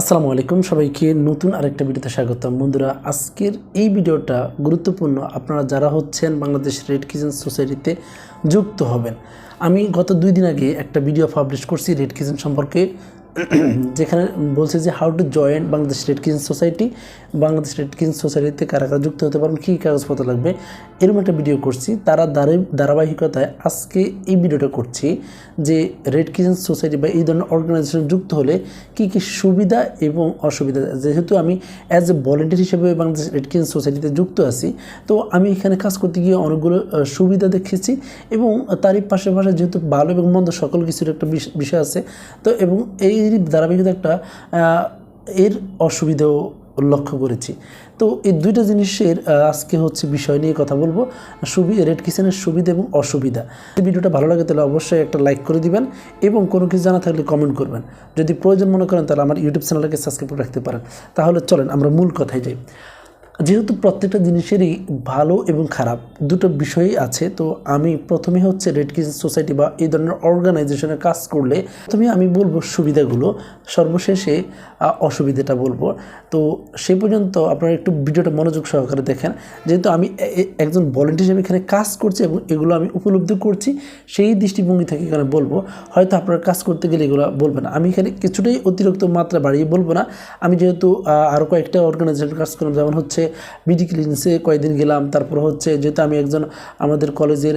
আসসালামু আলাইকুম সবাইকে নতুন আরেকটা ভিডিওতে স্বাগতম। বন্ধুরা, আজকের এই ভিডিওটা গুরুত্বপূর্ণ। আপনারা যারা হচ্ছেন বাংলাদেশ রেড কিচেন সোসাইটিতে যুক্ত হবেন। আমি গত দুই দিন আগে একটা ভিডিও পাবলিশ করছি রেড কিচেন সম্পর্কে। যেখানে বলছে যে how to join Bangladesh red kitchen society Bangladesh red kitchen সোসাইটিতে কারা কারা যুক্ত হতে পারবেন, কী কাগজপত্র লাগবে, এরকম একটা ভিডিও করছি। তারা ধারা- ধারাবাহিকতায় আজকে এই ভিডিওটা করছি যে রেড কিচেন সোসাইটি বা এই ধরনের অর্গানাইজেশন যুক্ত হলে কী কী সুবিধা এবং অসুবিধা। যেহেতু আমি অ্যাজ এ ভলেন্টিয়ার হিসেবে বাংলাদেশ রেড কিচেন সোসাইটিতে যুক্ত আছি, তো আমি এখানে কাজ করতে গিয়ে অনেকগুলো সুবিধা দেখেছি এবং তারই পাশাপাশি যেহেতু ভালো এবং মন্দ সকল কিছুর একটা বিষ- বিষয় আছে, তো এবং এই ধারাবাহিকতা একটা এর অসুবিধেও লক্ষ্য করেছি। তো এই দুইটা জিনিসের আজকে হচ্ছে বিষয় নিয়ে কথা বলব। সুবি রেড কিচেনের সুবিধা এবং অসুবিধা। ভিডিওটা ভালো লাগে তাহলে অবশ্যই একটা লাইক করে দিবেন এবং কোনো কিছু জানা থাকলে কমেন্ট করবেন। যদি প্রয়োজন মনে করেন তাহলে আমার ইউটিউব চ্যানেলটাকে সাবস্ক্রাইব করে রাখতে পারেন। তাহলে চলেন আমরা মূল কথায় যাই। যেহেতু প্রত্যেকটা জিনিসেরই ভালো এবং খারাপ দুটো বিষয়ই আছে, তো আমি প্রথমে হচ্ছে রেড কিচেন সোসাইটি বা এই ধরনের অর্গানাইজেশনে কাজ করলে প্রথমে আমি বলব সুবিধাগুলো, সর্বশেষে অসুবিধাটা বলব। তো সে পর্যন্ত আপনারা একটু ভিডিওটা মনোযোগ সহকারে দেখেন। যেহেতু আমি একজন ভলেন্টিয়ার হিসেবে এখানে কাজ করছি এবং এগুলো আমি উপলব্ধি করছি, সেই দৃষ্টিভঙ্গি থেকে এখানে বলব। হয়তো আপনারা কাজ করতে গেলে এগুলো বলবেন আমি এখানে কিছুটাই অতিরিক্ত মাত্রা বাড়িয়ে বলব না। আমি যেহেতু আরও কয়েকটা অর্গানাইজেশন কাজ করলাম, যেমন হচ্ছে বিডি ক্লিনিক্সে কয়েকদিন গেলাম। তারপর হচ্ছে যেহেতু আমি একজন আমাদের কলেজের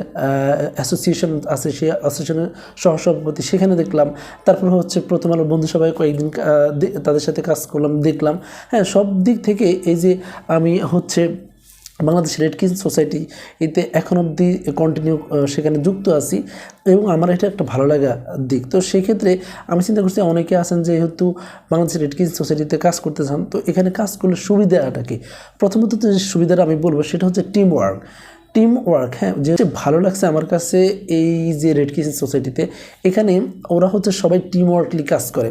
অ্যাসোসিয়েশন আছে সেই অ্যাসোসিয়েশনের সহসভাপতি, সেখানে দেখলাম। তারপর হচ্ছে প্রথম আলো বন্ধুসভায় কয়েকদিন তাদের সাথে কাজ করলাম, দেখলাম। হ্যাঁ সব দিক থেকে এই যে আমি হচ্ছে বাংলাদেশ রেড কিচেন সোসাইটি এতে এখন অবধি কন্টিনিউ সেখানে যুক্ত আছি এবং আমার এটা একটা ভালো লাগা দিক। তো সেক্ষেত্রে আমি চিন্তা করছি অনেকে আছেন যেহেতু বাংলাদেশ রেড কিচেন সোসাইটিতে কাজ করতে চান, তো এখানে কাজ করলে সুবিধাটা কি? প্রথমত যে সুবিধাটা আমি বলব সেটা হচ্ছে টিম ওয়ার্ক টিম ওয়ার্ক হ্যাঁ যে ভালো লাগছে আমার কাছে এই যে রেড কিচেন সোসাইটিতে এখানে ওরা হচ্ছে সবাই টিম ওয়ার্কলি কাজ করে।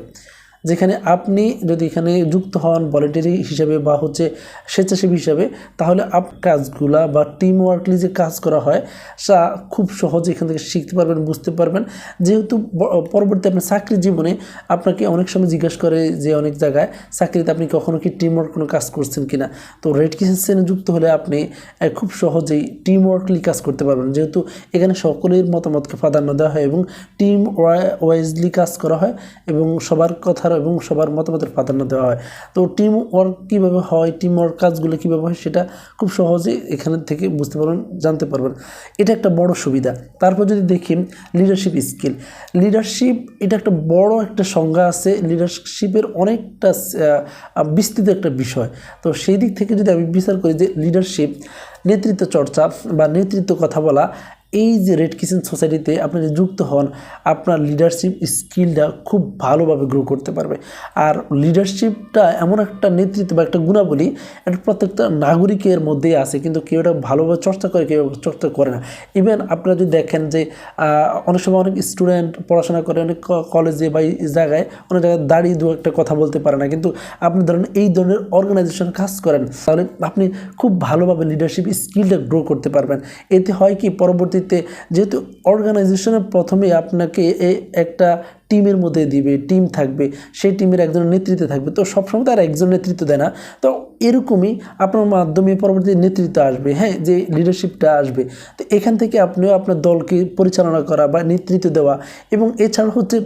যেখানে আপনি যদি এখানে যুক্ত হন ভলেন্টারি হিসাবে বা হচ্ছে স্বেচ্ছাসেবী হিসাবে, তাহলে আপ কাজগুলা বা টিম ওয়ার্কলি যে কাজ করা হয়, তা খুব সহজে এখান থেকে শিখতে পারবেন, বুঝতে পারবেন। যেহেতু পরবর্তী আপনার চাকরি জীবনে আপনাকে অনেক সময় জিজ্ঞাসা করে যে অনেক জায়গায়, চাকরিতে আপনি কখনো কি টিম ওয়ার্ক কোনো কাজ করছেন কিনা? তো রেড কিচেনে যুক্ত হলে আপনি খুব সহজেই টিম ওয়ার্কলি কাজ করতে পারবেন। যেহেতু এখানে সকলের মতামতকে প্রাধান্য দেওয়া হয় এবং টিম ওয়াইজলি কাজ করা হয় এবং সবার কথার এবং সবার মতামতের প্রাধান্য দেওয়া হয়। তো টিম ওয়ার্ক কীভাবে হয় টিম ওয়ার্ক কাজগুলো কীভাবে হয় সেটা খুব সহজে এখানে থেকে বুঝতে পারবেন, জানতে পারবেন। এটা একটা বড় সুবিধা। তারপর যদি দেখি লিডারশিপ স্কিল লিডারশিপ এটা একটা বড় একটা সংজ্ঞা আছে। লিডারশিপের অনেকটা বিস্তৃত একটা বিষয়। তো সেই দিক থেকে যদি আমি বিচার করি যে লিডারশিপ নেতৃত্ব চর্চা বা নেতৃত্ব কথা বলা এই যে রেড কিচেন সোসাইটিতে আপনি যদি যুক্ত হন, আপনার লিডারশিপ স্কিলটা খুব ভালোভাবে গ্রো করতে পারবে। আর লিডারশিপটা এমন একটা নেতৃত্ব বা একটা গুণাবলী, এটা প্রত্যেকটা নাগরিকের মধ্যেই আছে, কিন্তু কেউ এটা ভালোভাবে চর্চা করে, কেউ চর্চা করে না। ইভেন আপনারা যদি দেখেন যে অনেক সময় অনেক স্টুডেন্ট পড়াশোনা করে, অনেক কলেজে বা জায়গায় অনেক জায়গায় দাঁড়িয়ে দু একটা কথা বলতে পারে না, কিন্তু আপনি ধরেন এই ধরনের অর্গানাইজেশন কাজ করেন, তাহলে আপনি খুব ভালোভাবে লিডারশিপ স্কিলটা গ্রো করতে পারবেন। এতে হয় কি পরবর্তীতে যেহেতু অর্গানাইজেশনের প্রথমে আপনাকে একটা টিমের মধ্যে দিবে টিম থাকবে, সেই টিমের একজন নেতৃত্বে থাকবে। তো সবসময় তার একজন নেতৃত্ব দেয় না। তো এরকমই আপনার মাধ্যমে পরবর্তী নেতৃত্ব আসবে হ্যাঁ যে লিডারশিপটা আসবে। তো এখান থেকে আপনিও আপনার দলকে পরিচালনা করা বা নেতৃত্ব দেওয়া এবং এছাড়া হচ্ছে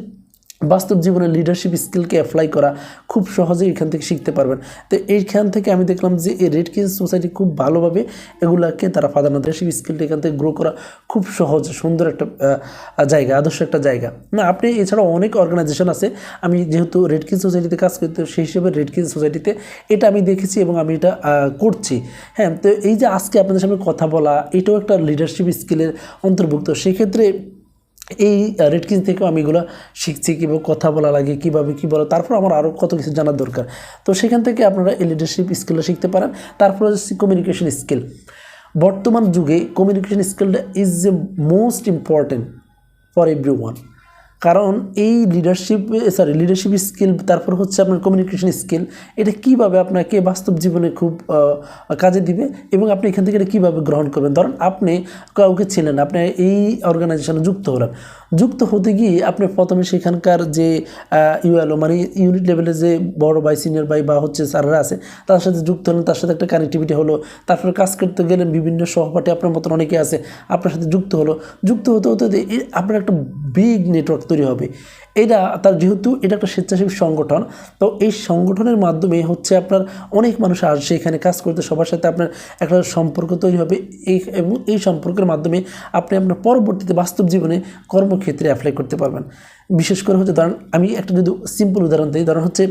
বাস্তব জীবনে লিডারশিপ স্কিলকে অ্যাপ্লাই করা খুব সহজেই এখান থেকে শিখতে পারবেন। তো এইখান থেকে আমি দেখলাম যে এই রেড কিস সোসাইটি খুব ভালোভাবে এগুলাকে তারা প্রাধান্য লিডারশিপ স্কিলটা এখান থেকে গ্রো করা খুব সহজ, সুন্দর একটা জায়গা, আদর্শ একটা জায়গা। না, আপনি এছাড়াও অনেক অর্গানাইজেশন আছে। আমি যেহেতু রেড কিন সোসাইটিতে কাজ করতে সেই হিসেবে রেড কিন সোসাইটিতে এটা আমি দেখেছি এবং আমি এটা করছি। হ্যাঁ তো এই যে আজকে আপনাদের সামনে কথা বলা, এটাও একটা লিডারশিপ স্কিলের অন্তর্ভুক্ত। সেক্ষেত্রে এই রেডকিন থেকেও আমি এগুলো শিখছি, কীভাবে কথা বলা লাগে, কীভাবে কী বলা, তারপর আমার আরও কত কিছু জানার দরকার। তো সেখান থেকে আপনারা লিডারশিপ স্কিলও শিখতে পারেন। তারপর হচ্ছে কমিউনিকেশন স্কিল বর্তমান যুগে কমিউনিকেশন স্কিলটা is a most important for everyone কারণ এই লিডারশিপ সরি লিডারশিপ স্কিল তারপর হচ্ছে আপনার কমিউনিকেশন স্কিল এটা কীভাবে আপনাকে বাস্তব জীবনে খুব কাজে দিবে এবং আপনি এখান থেকে এটা কীভাবে গ্রহণ করবেন? ধরুন আপনি কাউকে ছিলেন আপনি এই অর্গানাইজেশনে যুক্ত হলেন। যুক্ত হতে গিয়ে আপনি প্রথমে সেখানকার যে ইউএলও মানে ইউনিট লেভেলে যে বড় ভাই সিনিয়র ভাই বা হচ্ছে স্যাররা আছে, তার সাথে যুক্ত হলেন, তার সাথে একটা কানেক্টিভিটি হলো, তারপরে কাজ করতে গেলেন, বিভিন্ন সহপাঠী আপনার মতন অনেকে আছে, আপনার সাথে যুক্ত হলো। যুক্ত হতে হতে আপনার একটা বিগ নেটওয়ার্ক তৈরি হবে। এটা তার যেহেতু এটা একটা স্বেচ্ছাসেবী সংগঠন, তো এই সংগঠনের মাধ্যমে হচ্ছে আপনার অনেক মানুষ আসছে, এখানে কাজ করতে, সবার সাথে আপনার একটা সম্পর্ক তৈরি হবে। এই এবং এই সম্পর্কের মাধ্যমে আপনি আপনার পরবর্তীতে বাস্তব জীবনে কর্মক্ষেত্রে অ্যাপ্লাই করতে পারবেন। বিশেষ করে হচ্ছে ধরেন আমি একটা যদি সিম্পল উদাহরণ দিই, ধরেন হচ্ছে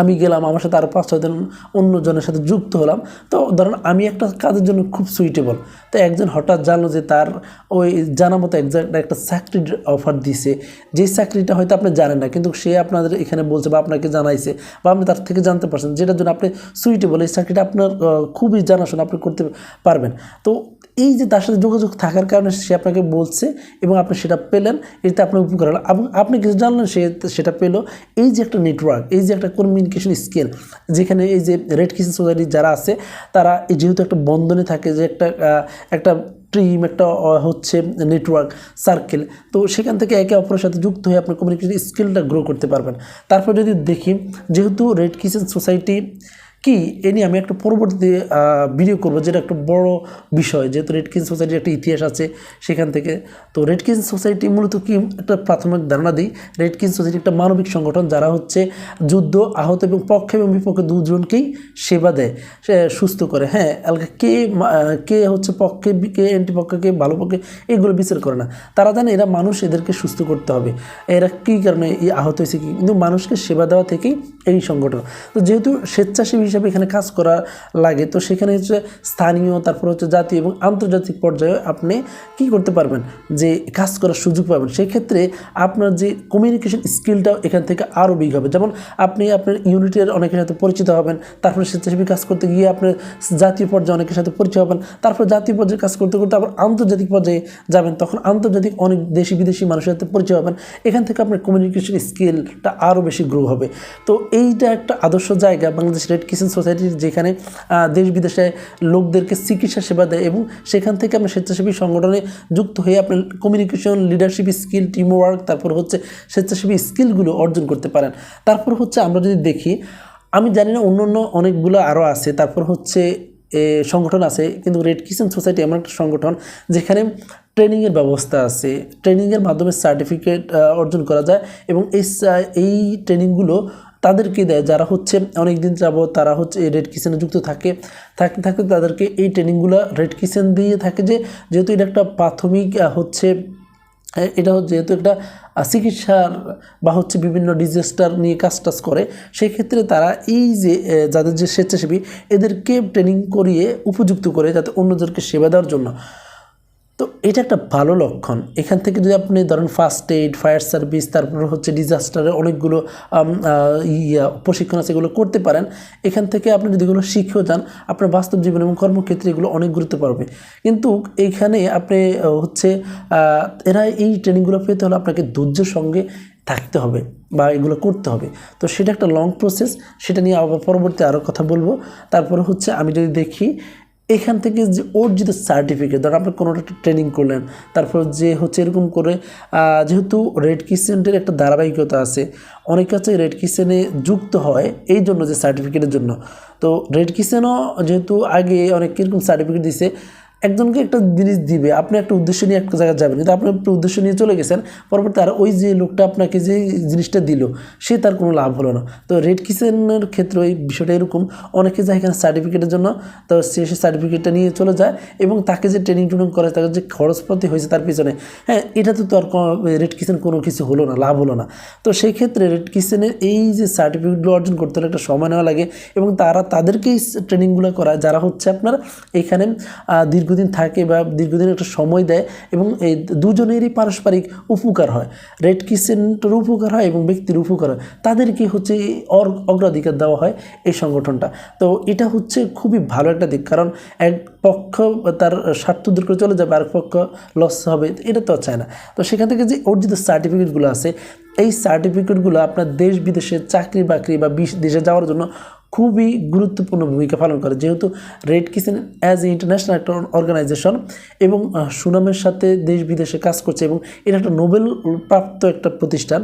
আমি গেলাম, আমার সাথে আরও পাঁচ, ছয় জন অন্যজনের সাথে যুক্ত হলাম। তো ধরেন আমি একটা কাজের জন্য খুব সুইটেবল তো একজন হঠাৎ জানলো যে তার ওই জানা মতো একজাক্ট একটা চাকরির অফার দিছে। যে চাকরিটা হয়তো আপনি জানেন না, কিন্তু সে আপনাদের এখানে বলছে বা আপনাকে জানাইছে বা আপনি তার থেকে জানতে পারছেন, যেটার জন্য আপনি সুইটেবল এই চাকরিটা আপনার খুবই জানাশোনা আপনি করতে পারবেন। তো এই যে তার সাথে যোগাযোগ থাকার কারণে সে আপনাকে বলছে এবং আপনি সেটা পেলেন এতে আপনার উপকার হলো। এবং আপনি কিছু জানলেন, সে সেটা পেল। এই যে একটা নেটওয়ার্ক এই যে একটা কমিউনিকেশন স্কিল যেখানে এই যে রেড কিচেন সোসাইটি যারা আছে, তারা যেহেতু একটা বন্ধনে থাকে, যে একটা একটা টিম একটা হচ্ছে নেটওয়ার্ক সার্কেল তো সেখান থেকে একে অপরের সাথে যুক্ত হয়ে আপনার কমিউনিকেশন স্কিলটা গ্রো করতে পারবেন। তারপর যদি দেখি, যেহেতু রেড কিচেন সোসাইটি কি এ নিয়ে আমি একটা পরবর্তীতে ভিডিও করব, যেটা একটা বড় বিষয়। যেহেতু রেড কিন সোসাইটির একটা ইতিহাস আছে সেখান থেকে। তো রেড কিন সোসাইটি মূলত কি? একটা প্রাথমিক ধারণা দিই। রেড কিন সোসাইটি একটা মানবিক সংগঠন, যারা হচ্ছে যুদ্ধ, আহত এবং পক্ষে এবং বিপক্ষে দুজনকেই সেবা দেয়, সে সুস্থ করে। হ্যাঁ কে কে হচ্ছে পক্ষে, কে পক্ষে কে ভালো পক্ষে, এগুলো বিচার করে না। তারা জানে এরা মানুষ, এদেরকে সুস্থ করতে হবে। এরা কী কারণে আহত হয়েছে কি? কিন্তু মানুষকে সেবা দেওয়া থেকেই এই সংগঠন। তো যেহেতু স্বেচ্ছাসেবী হিসাবে এখানে কাজ করা লাগে। তো সেখানে হচ্ছে স্থানীয়, তারপর হচ্ছে জাতীয় এবং আন্তর্জাতিক পর্যায়ে আপনি কি করতে পারবেন? যে কাজ করার সুযোগ পাবেন। সেক্ষেত্রে আপনার যে কমিউনিকেশন স্কিলটাও এখান থেকে আরও বিগ হবে। যেমন আপনি আপনার ইউনিটের অনেকের সাথে পরিচিত হবেন, তারপরে স্বেচ্ছাসেবী কাজ করতে গিয়ে আপনার জাতীয় পর্যায়ে অনেকের সাথে পরিচয় হবেন, তারপর জাতীয় পর্যায়ে কাজ করতে করতে আবার আন্তর্জাতিক পর্যায়ে যাবেন, তখন আন্তর্জাতিক অনেক দেশি বিদেশি মানুষের সাথে পরিচয় হবেন। এখান থেকে আপনার কমিউনিকেশন স্কিলটা আরও বেশি গ্রো হবে। তো এইটা একটা আদর্শ জায়গা বাংলাদেশ রেড কিচেন সোসাইটির যেখানে দেশ বিদেশে লোকদেরকে চিকিৎসা সেবা দেয় এবং সেখান থেকে আপনার স্বেচ্ছাসেবী সংগঠনে যুক্ত হয়ে আপনার communication leadership skill team work তারপর হচ্ছে স্বেচ্ছাসেবী স্কিলগুলো অর্জন করতে পারেন। তারপর হচ্ছে আমরা যদি দেখি, আমি জানি না অন্য অন্য অনেকগুলো আরও আছে, তারপর হচ্ছে সংগঠন আছে, কিন্তু রেড কিচেন সোসাইটি এমন একটা সংগঠন যেখানে ট্রেনিংয়ের ব্যবস্থা আছে। ট্রেনিংয়ের মাধ্যমে সার্টিফিকেট অর্জন করা যায় এবং এই এই ট্রেনিংগুলো তাদেরকে দেয়। যারা হচ্ছে অনেক দিন যাবত তারা হচ্ছে রেড কিচেনে যুক্ত থাকে থাকতে থাকতে তাদেরকে এই ট্রেনিংগুলো রেড কিচেন দিয়ে থাকে যে, যেহেতু এটা একটা প্রাথমিক হচ্ছে এটা হচ্ছে যেহেতু একটা চিকিৎসার বা হচ্ছে বিভিন্ন ডিজাস্টার নিয়ে কাজ টাজ করে সেই ক্ষেত্রে তারা এই যে যাদের যে স্বেচ্ছাসেবী, এদেরকে ট্রেনিং করিয়ে উপযুক্ত করে যাতে অন্যদেরকে সেবা দেওয়ার জন্য। তো এটা একটা ভালো লক্ষণ। এখান থেকে যদি আপনি ধরেন ফার্স্ট এইড ফায়ার সার্ভিস তারপর হচ্ছে ডিজাস্টারের অনেকগুলো ইয়া, প্রশিক্ষণ আছে, এগুলো করতে পারেন। এখান থেকে আপনি যদি এগুলো শিখেও যান, আপনার বাস্তব জীবন এবং কর্মক্ষেত্রে এগুলো অনেক গুরুত্ব পাবে। কিন্তু এইখানে আপনি হচ্ছে এরা এই ট্রেনিংগুলো পেতে হলে আপনাকে ধৈর্যের সঙ্গে থাকতে হবে বা এগুলো করতে হবে। তো সেটা একটা লং প্রসেস সেটা নিয়ে আবার পরবর্তী আরও কথা বলব। তারপরে হচ্ছে আমি যদি দেখি এখান থেকে যে ওর যদি সার্টিফিকেট ধরো আপনি কোনো একটা ট্রেনিং করলেন, তারপর যে হচ্ছে এরকম করে যেহেতু রেড কিচেনটার একটা ধারাবাহিকতা আছে, অনেক হচ্ছে রেড কিচেনে যুক্ত হয় এই জন্য যে সার্টিফিকেটের জন্য। তো রেড কিচেনও যেহেতু আগে অনেক কীরকম সার্টিফিকেট দিছে একজনকে একটা জিনিস দিবে? আপনি একটা উদ্দেশ্য নিয়ে একটা জায়গায় যাবেন। কিন্তু আপনি একটা উদ্দেশ্য নিয়ে চলে গেছেন পরবর্তী আর ওই যে লোকটা আপনাকে যে জিনিসটা দিল, সে তার কোনো লাভ হলো না। তো রেড কিচেনের ক্ষেত্রে এই বিষয়টা এরকম। অনেকে যায় এখানে সার্টিফিকেটের জন্য, তো সে সে সার্টিফিকেটটা নিয়ে চলে যায় এবং তাকে যে ট্রেনিং ট্রেনিং করে, তাকে যে খরচপাতি হয়েছে তার পিছনে হ্যাঁ এটা তো আর রেড কিচেন কোনো কিছু হলো না, লাভ হলো না। তো সেই ক্ষেত্রে রেড কিচেনের এই যে সার্টিফিকেটগুলো অর্জন করতে হলে একটা সময় নেওয়া লাগে এবং তারা তাদেরকেই ট্রেনিংগুলো করায়। যারা হচ্ছে আপনার এখানে দীর্ঘ দীর্ঘদিন থাকে বা দীর্ঘদিন একটা সময় দেয় এবং এই দুজনেরই পারস্পরিক উপকার হয়। রেড কিচেনটার উপকার হয় এবং ব্যক্তির উপকার হয়। তাদেরকে হচ্ছে অগ্রাধিকার দেওয়া হয় এই সংগঠনটা। তো এটা হচ্ছে খুবই ভালো একটা দিক। কারণ এক পক্ষ তার স্বার্থ দূর করে চলে যাবে আর পক্ষ লস হবে, এটা তো চায় না। তো সেখান থেকে যে অর্জিত সার্টিফিকেটগুলো আছে, এই সার্টিফিকেটগুলো আপনার দেশ বিদেশে চাকরি বাকরি বা দেশে যাওয়ার জন্য খুবই গুরুত্বপূর্ণ ভূমিকা পালন করে, যেহেতু red kitchen as a international একটা অর্গানাইজেশন এবং সুনামের সাথে দেশ বিদেশে কাজ করছে এবং এটা একটা নোবেল প্রাপ্ত একটা প্রতিষ্ঠান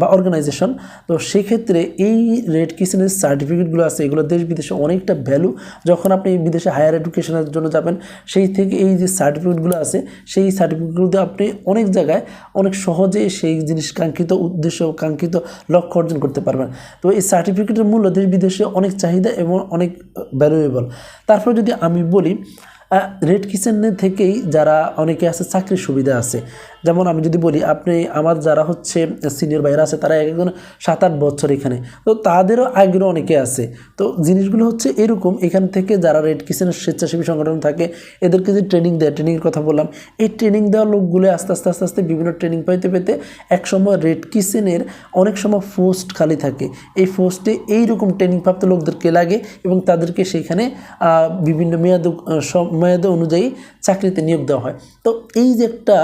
বা অর্গানাইজেশন তো সেক্ষেত্রে এই রেড কিচেনের সার্টিফিকেটগুলো আছে, এগুলো দেশ বিদেশে অনেকটা ভ্যালু যখন আপনি বিদেশে হায়ার এডুকেশনের জন্য যাবেন, সেই থেকে এই যে সার্টিফিকেটগুলো আছে, সেই সার্টিফিকেটগুলো দিয়ে আপনি অনেক জায়গায় অনেক সহজে সেই জিনিস কাঙ্ক্ষিত উদ্দেশ্য, কাঙ্ক্ষিত লক্ষ্য অর্জন করতে পারবেন। তো এই সার্টিফিকেটের মূল্য দেশ বিদেশে অনেক চাহিদা এবং অনেক ভ্যালুয়েবল তারপর যদি আমি বলি রেড কিচেনে থেকেই যারা অনেকে আছে, চাকরির সুবিধা আছে। যেমন আমি যদি বলি, আপনি আমার যারা হচ্ছে সিনিয়র ভাইরা আছে, তারা এক একজন সাত আট বছর এখানে। তো তাদেরও আগ্রহ অনেকে আছে। তো জিনিসগুলো হচ্ছে এরকম, এখান থেকে যারা রেড কিচেনের স্বেচ্ছাসেবী সংগঠন থাকে, এদেরকে যে ট্রেনিং দেয় ট্রেনিংয়ের কথা বললাম, এই ট্রেনিং দেওয়া লোকগুলো আস্তে আস্তে আস্তে আস্তে বিভিন্ন ট্রেনিং পাইতে পেতে এক সময় রেড কিচেনের অনেক সময় পোস্ট খালি থাকে। এই পোস্টে এইরকম ট্রেনিং প্রাপ্ত লোকদেরকে লাগে এবং তাদেরকে সেখানে বিভিন্ন মেয়াদ মেয়াদ অনুযায়ী চাকরিতে নিয়োগ দেওয়া হয়। তো এই যে একটা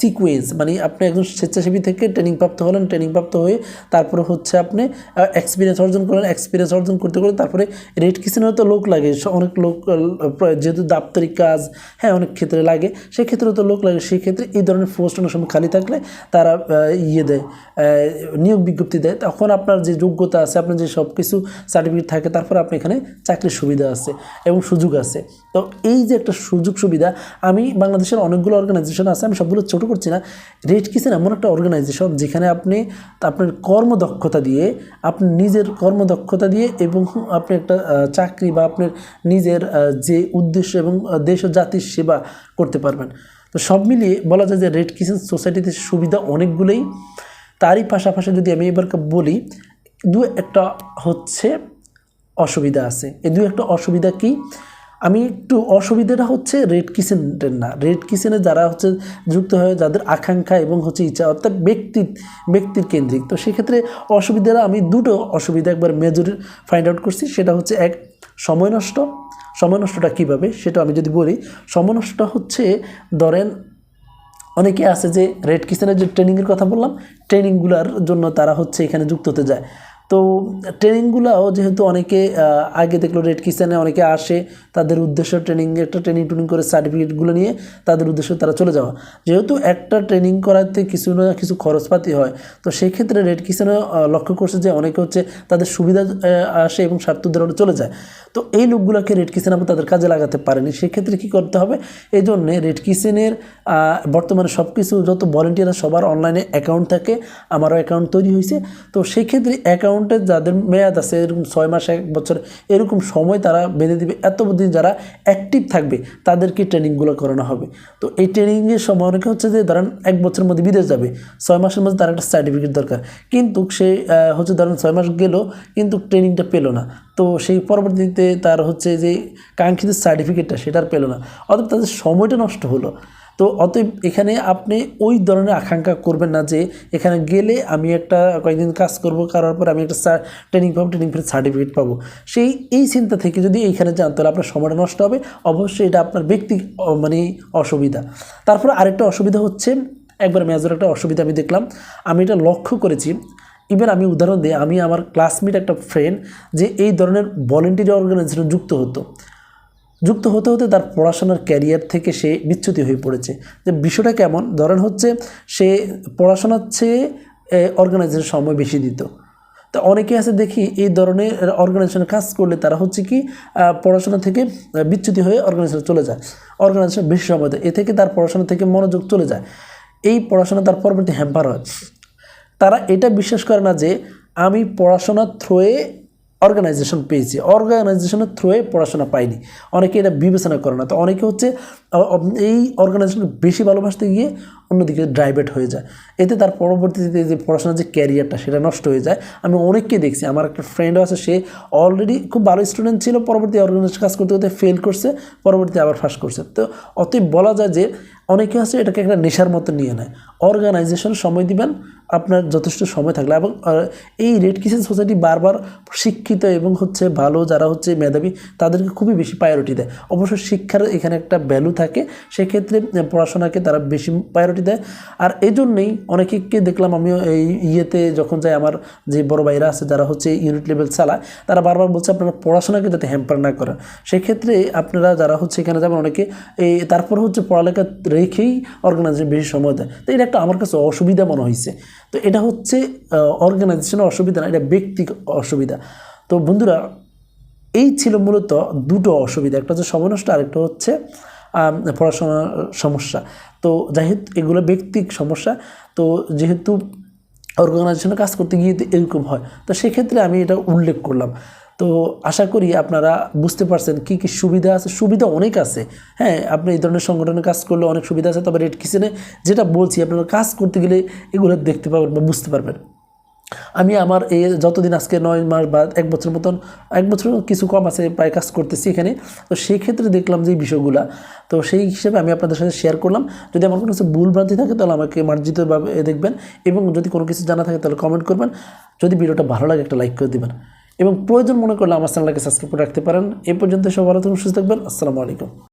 সিকুয়েন্স মানে আপনি একজন স্বেচ্ছাসেবী থেকে ট্রেনিং প্রাপ্ত হলেন ট্রেনিং প্রাপ্ত হয়ে তারপরে হচ্ছে আপনি এক্সপিরিয়েন্স অর্জন করলেন এক্সপিরিয়েন্স অর্জন করতে করতে তারপরে রেড কিচেনেও তো লোক লাগে অনেক লোক যেহেতু দাপ্তরিক কাজ হ্যাঁ অনেক ক্ষেত্রে লাগে সেই ক্ষেত্রে তো লোক লাগে সেই ক্ষেত্রে এই ধরনের পোস্ট অনেক সময় খালি থাকলে তারা ইয়ে দেয় নিয়োগ বিজ্ঞপ্তি দেয়। তখন আপনার যে যোগ্যতা আছে, আপনার যে সব কিছু সার্টিফিকেট থাকে, তারপর আপনি এখানে চাকরির সুবিধা আছে এবং সুযোগ আছে। তো এই যে একটা সুযোগ সুবিধা, আমি বাংলাদেশের অনেকগুলো অর্গানাইজেশন আছে, আমি সবগুলো ছোটো করছি না। রেড কিচেন এমন একটা অর্গানাইজেশন যেখানে আপনি আপনার কর্মদক্ষতা দিয়ে, আপনি নিজের কর্মদক্ষতা দিয়ে এবং আপনি একটা চাকরি বা আপনার নিজের যে উদ্দেশ্য এবং দেশ ও জাতির সেবা করতে পারবেন। তো সব মিলিয়ে বলা যায় যে রেড কিচেন সোসাইটিতে সুবিধা অনেকগুলোই। তারই পাশাপাশি যদি আমি এবার বলি, দু একটা হচ্ছে অসুবিধা আছে। এই দু একটা অসুবিধা কি? আমি একটু অসুবিধাটা হচ্ছে রেড কিচেনের না। রেড কিচেনে যারা হচ্ছে যুক্ত হয়ে যাদের আকাঙ্ক্ষা এবং হচ্ছে ইচ্ছা অর্থাৎ ব্যক্তি, ব্যক্তির কেন্দ্রিক। তো সেক্ষেত্রে অসুবিধাটা আমি দুটো অসুবিধা একবার মেজর ফাইন্ড আউট করছি। সেটা হচ্ছে এক, সময় নষ্ট। সময় নষ্টটা কীভাবে? সেটা আমি যদি বলি, সময় নষ্টটা হচ্ছে ধরেন অনেকে আছে যে রেড কিচেনের যে ট্রেনিংয়ের কথা বললাম ট্রেনিংগুলোর জন্য তারা হচ্ছে এখানে যুক্ত হতে যায়। তো ট্রেনিংগুলোও যেহেতু অনেকে আগে দেখল রেড কিচেনে অনেকে আসে, তাদের উদ্দেশ্য ট্রেনিং, একটা ট্রেনিং টুনিং করে সার্টিফিকেটগুলো নিয়ে তাদের উদ্দেশ্য তারা চলে যাওয়া। যেহেতু একটা ট্রেনিং করাতে কিছু না কিছু খরচপাতি হয়, তো সেক্ষেত্রে রেড কিচেনে লক্ষ্য করছে যে অনেকে হচ্ছে তাদের সুবিধা আসে এবং স্বার্থ ধরে চলে যায়। তো এই লোকগুলোকে রেড কিচেন আবার তাদের কাজে লাগাতে পারেনি। সেক্ষেত্রে কী করতে হবে? এই জন্যে রেড কিচেনের বর্তমানে সব কিছু যত ভলেন্টিয়ার সবার অনলাইনে অ্যাকাউন্ট থাকে, আমারও অ্যাকাউন্ট তৈরি হয়েছে তো সেই ক্ষেত্রে অ্যাকাউন্টে যাদের মেয়াদ আছে, এরকম ছয় মাস, এক বছর, এরকম সময় তারা বেঁধে দিবে। এত দিন যারা অ্যাক্টিভ থাকবে, তাদেরকে ট্রেনিংগুলো করানো হবে। তো এই ট্রেনিংয়ের সময় অনেকে হচ্ছে যে, ধরেন এক বছরের মধ্যে বিদেশ যাবে, ছয় মাসের মধ্যে তার একটা সার্টিফিকেট দরকার। কিন্তু সে হচ্ছে ধরেন ছয় মাস গেল, কিন্তু ট্রেনিংটা পেল না। তো সেই পরবর্তীতে তার হচ্ছে যে, কাঙ্ক্ষিত সার্টিফিকেটটা সেটা আর পেল না। অতএব তাদের সময়টা নষ্ট হলো। তো অতএব এখানে আপনি ওই ধরনের আকাঙ্ক্ষা করবেন না যে এখানে গেলে আমি একটা কয়েকদিন কাজ করব, করার পর আমি একটা ট্রেনিং পাবো ট্রেনিং ফের সার্টিফিকেট পাবো। সেই, এই চিন্তা থেকে যদি এইখানে যান, তাহলে আপনার সময়টা নষ্ট হবে। অবশ্যই এটা আপনার ব্যক্তি মানে অসুবিধা। তারপর আরেকটা অসুবিধা হচ্ছে, একবার মেজর একটা অসুবিধা আমি দেখলাম। আমি এটা লক্ষ্য করেছি। ইভেন আমি উদাহরণ দিই, আমি আমার ক্লাসমেট একটা ফ্রেন্ড যে এই ধরনের ভলেন্টিয়ার অর্গানাইজেশনে যুক্ত হতো। যুক্ত হতে হতে তার পড়াশোনার ক্যারিয়ার থেকে সে বিচ্যুতি হয়ে পড়েছে। যে বিষয়টা কেমন? ধরেন হচ্ছে সে পড়াশোনার চেয়ে অর্গানাইজেশনের সময় বেশি দিত। তো অনেকে আছে দেখি এই ধরনের অর্গানাইজেশনে কাজ করলে তারা হচ্ছে কি পড়াশোনা থেকে বিচ্যুতি হয়ে অর্গানাইজেশনে চলে যায়। অর্গানাইজেশন বেশি সময় দেয়। এ থেকে তার পড়াশোনা থেকে মনোযোগ চলে যায়। এই পড়াশোনা তার পরবর্তী হ্যাম্পার হয়। তারা এটা বিশ্বাস করে না যে, আমি পড়াশোনার থ্রোয়ে অর্গানাইজেশন পেয়েছি অর্গানাইজেশনের থ্রুয়ে পড়াশোনা পাইনি অনেকে এটা বিবেচনা করে না। তো অনেকে হচ্ছে এই অর্গানাইজেশন বেশি ভালোবাসতে গিয়ে অন্যদিকে ড্রাইভেট হয়ে যায়। এতে তার পরবর্তীতে যে পড়াশোনার যে ক্যারিয়ারটা সেটা নষ্ট হয়ে যায়। আমি অনেককে দেখছি, আমার একটা ফ্রেন্ডও আছে, সে অলরেডি খুব ভালো স্টুডেন্ট ছিল, পরবর্তী অর্গানাইজেশন কাজ করতে করতে ফেল করছে পরবর্তী আবার ফার্স্ট করছে। তো অতএব বলা যায় যে, অনেকে আছে, এটাকে একটা নেশার মতো নিয়ে নেয়। অর্গানাইজেশন সময় দিবেন, আপনার যথেষ্ট সময় থাকলে এবং এই রেড কিসেন সোসাইটি বারবার শিক্ষিত এবং হচ্ছে ভালো যারা হচ্ছে মেধাবী, তাদেরকে খুবই বেশি প্রায়োরিটি দেয়। অবশ্য শিক্ষার এখানে একটা ভ্যালু থাকে সেক্ষেত্রে পড়াশোনাকে তারা বেশি প্রায়োরিটি দেয়। আর এই জন্যেই অনেকে দেখলাম আমিও এই ইয়েতে যখন যাই, আমার যে বড় ভাইরা আছে, যারা হচ্ছে ইউনিট লেভেল চালায়, তারা বারবার বলছে, আপনারা পড়াশোনাকে যাতে হ্যাম্পার না করেন। সেক্ষেত্রে আপনারা যারা হচ্ছে এখানে যাবেন, অনেকে এই তারপর হচ্ছে পড়ালেখা রেখেই অর্গানাইজেশন বেশি সময় দেয়। তো এটা একটা আমার কাছে অসুবিধা মনে হয়েছে। তো এটা হচ্ছে অর্গানাইজেশনের অসুবিধা না, এটা ব্যক্তিক অসুবিধা। তো বন্ধুরা, এই ছিল মূলত দুটো অসুবিধা। একটা হচ্ছে সময় নষ্ট, আরেকটা হচ্ছে পড়াশোনার সমস্যা। তো যাই হোক এগুলো ব্যক্তিক সমস্যা। তো যেহেতু অর্গানাইজেশনে কাজ করতে গিয়ে এরকম হয়, তো সেক্ষেত্রে আমি এটা উল্লেখ করলাম। তো আশা করি আপনারা বুঝতে পারছেন কি কি সুবিধা আছে। সুবিধা অনেক আছে। হ্যাঁ আপনি এই ধরনের সংগঠনে কাজ করলে অনেক সুবিধা আছে, তবে রেড কিচেনে যেটা বলছি, আপনারা কাজ করতে গেলে এগুলো দেখতে পাবেন বা বুঝতে পারবেন। আমি আমার এই যতদিন আজকে নয় মাস বা এক বছর মতন, এক বছর কিছু কম আছে, প্রায় কাজ করতেছি এখানে। তো সেই ক্ষেত্রে দেখলাম যে বিষয়গুলা। তো সেই হিসেবে আমি আপনাদের সাথে শেয়ার করলাম। যদি আমার কোনো কিছু ভুল ভ্রান্তি থাকে, তাহলে আমাকে মার্জিতভাবে দেখবেন এবং যদি কোনো কিছু জানা থাকে, তাহলে কমেন্ট করবেন। যদি ভিডিওটা ভালো লাগে, একটা লাইক করে দেবেন। এবং প্রয়োজন মনে করলে আমার চ্যানেলটাকে সাবস্ক্রাইব করে রাখতে পারেন। এই পর্যন্ত সব ভালো থাকুন, সুস্থ থাকবেন। আসসালামু আলাইকুম।